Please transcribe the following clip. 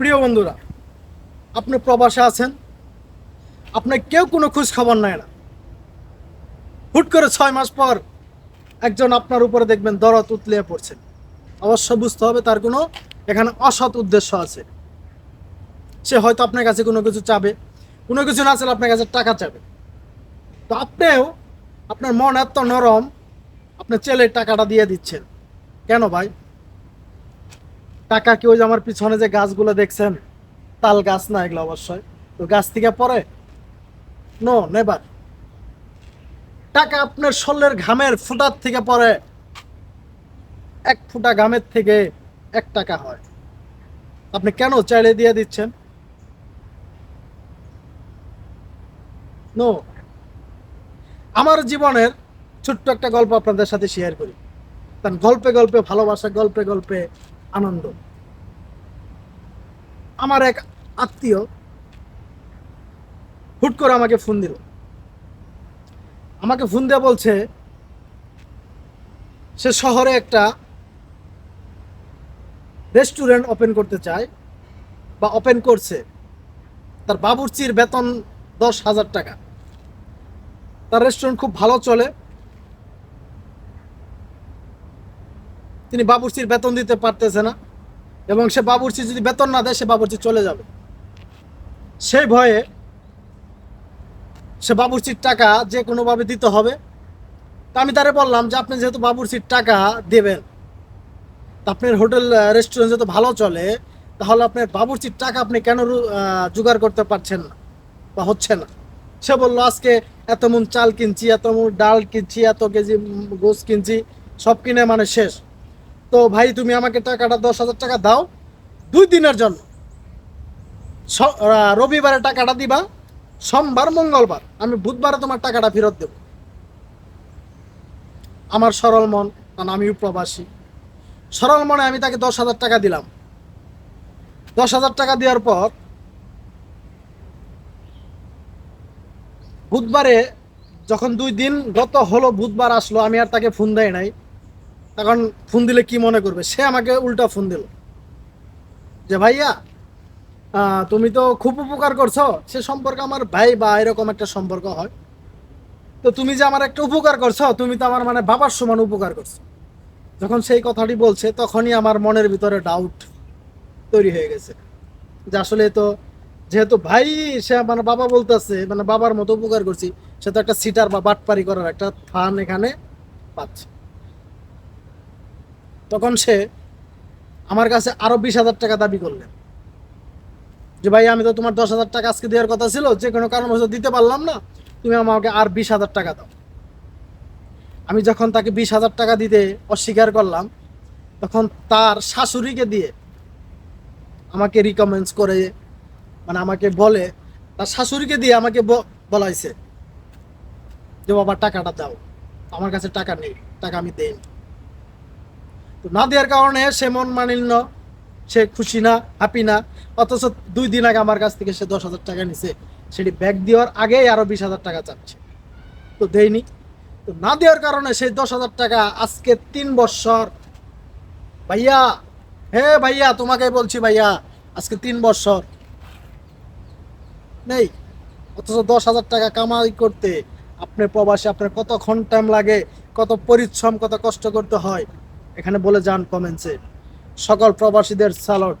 প্রিয় বন্ধুরা, আপনি প্রবাসে আছেন, আপনার কেউ কোনো খোঁজ খবর নেয় না। হুট করে ছয় মাস পর একজন আপনার উপরে দেখবেন দরদ উতলিয়ে পড়ছেন অবশ্য বুঝতে হবে তার কোনো এখানে অসৎ উদ্দেশ্য আছে। সে হয়তো আপনার কাছে কোনো কিছু চাবে, কোনো কিছু না চাইলে আপনার কাছে টাকা চাবে। তো আপনিও আপনার মন এত নরম আপনার চেলে টাকাটা দিয়ে দিচ্ছেন। কেন ভাই? টাকা কি ওই যে আমার পিছনে যে গাছগুলো দেখছেন? তাল গাছ না এগুলো অবশ্যই। তো গাছ থেকে পরে? নো নেবার টাকা আপনার শরীরের ঘামের ফুটার থেকে পরে এক ফুটা ঘামের থেকে এক টাকা হয়। আপনি কেন চাইলে দিয়ে দিচ্ছেন? নো আমার জীবনের ছোট্ট একটা গল্প আপনাদের সাথে শেয়ার করি। কারণ গল্পে গল্পে, ভালোবাসা গল্পে গল্পে আনন্দ। আমার এক আত্মীয় হুট করে আমাকে ফোন দিল। আমাকে ফোন দিয়ে বলছে, সে শহরে একটা রেস্টুরেন্ট ওপেন করতে চায় বা ওপেন করছে। তার বাবুর্চির বেতন দশ হাজার টাকা। তার রেস্টুরেন্ট খুব ভালো চলে। তিনি বাবুর্চির বেতন দিতে পারতেছে না। এবং সে বাবুর্চি যদি বেতন না দেয়, সে বাবুর্চি চলে যাবে। সেই ভয়ে সে বাবুর্চির টাকা যে কোনোভাবে দিতে হবে, তা আমি তারে বললাম যে, আপনি যেহেতু বাবুর্চির টাকা দেবেন আপনার হোটেল রেস্টুরেন্ট যেহেতু ভালো চলে, তাহলে আপনার বাবুর্চির টাকা আপনি কেন জোগাড় করতে পারছেন না বা হচ্ছে না? সে বলল, আজকে এত মন চাল কিনছি, এত মন ডাল কিনছি, এত কেজি গোস কিনছি, সব কিনে মানে শেষ। তো ভাই, তুমি আমাকে টাকাটা দশ হাজার টাকা দাও। দুই দিনের জন্য। রবিবারে টাকাটা দিবা, সোমবার, মঙ্গলবার। আমি বুধবারে তোমার টাকাটা ফেরত দেব। আমার সরল মন, কারণ আমিও প্রবাসী। সরল মনে আমি তাকে দশ হাজার টাকা দিলাম। দশ হাজার টাকা দেওয়ার পর বুধবারে যখন দুই দিন গত হলো, বুধবার আসলো, আমি আর তাকে ফোন দেয় নাই। তখন ফোন দিলে কি মনে করবে? সে আমাকে উল্টা ফোন দিল। যে, ভাইয়া তুমি তো খুব উপকার করছ। সে সম্পর্কে আমার ভাই বা এরকম একটা সম্পর্ক হয়। তো তুমি যে আমার একটা উপকার করছ, তুমি তো আমার মানে বাবার সমান উপকার করছ। যখন সেই কথাটি বলছে, তখনই আমার মনের ভিতরে ডাউট তৈরি হয়ে গেছে। যে, আসলে তো যেহেতু ভাই, সে মানে বাবা বলতেছে মানে বাবার মতো উপকার করছি, সে তো একটা সিটার বা বাটপারি করার একটা ফান এখানে পাচ্ছে। তখন সে আমার কাছে আরও বিশ হাজার টাকা দাবি করলেন। যে ভাই, আমি তো তোমার দশ হাজার টাকা আজকে দেওয়ার কথা ছিল, যে কোনো কারণবশত দিতে পারলাম না, তুমি আমাকে আর বিশ হাজার টাকা দাও। আমি যখন তাকে বিশ হাজার টাকা দিতে অস্বীকার করলাম, তখন তার শাশুড়িকে দিয়ে আমাকে রিকমেন্স করে মানে আমাকে বলে, তার শাশুড়িকে দিয়ে আমাকে বলাইছে যে, বাবা, টাকাটা দাও। আমার কাছে টাকা নেই, টাকা আমি দেইনি। তো না দেওয়ার কারণে সে মন মানিন্য, সে খুশি না হ্যাপি না। অথচ দুই দিন আগে আমার কাছ থেকে সে দশ হাজার টাকা নিছে। সেটি ব্যাগ দেওয়ার আগেই আরও বিশ হাজার টাকা চাচ্ছে। তো দেয়নি। তো না দেওয়ার কারণে সেই দশ হাজার টাকা আজকে তিন বছর। ভাইয়া, হে ভাইয়া, তোমাকে বলছি ভাইয়া, আজকে তিন বছর। নেই। অথচ দশ হাজার টাকা কামাই করতে আপনার প্রবাসে আপনার কতক্ষণ টাইম লাগে, কত পরিশ্রম, কত কষ্ট করতে হয় এখানে বলে যান কমেন্টসে সকল প্রবাসীদের স্যালট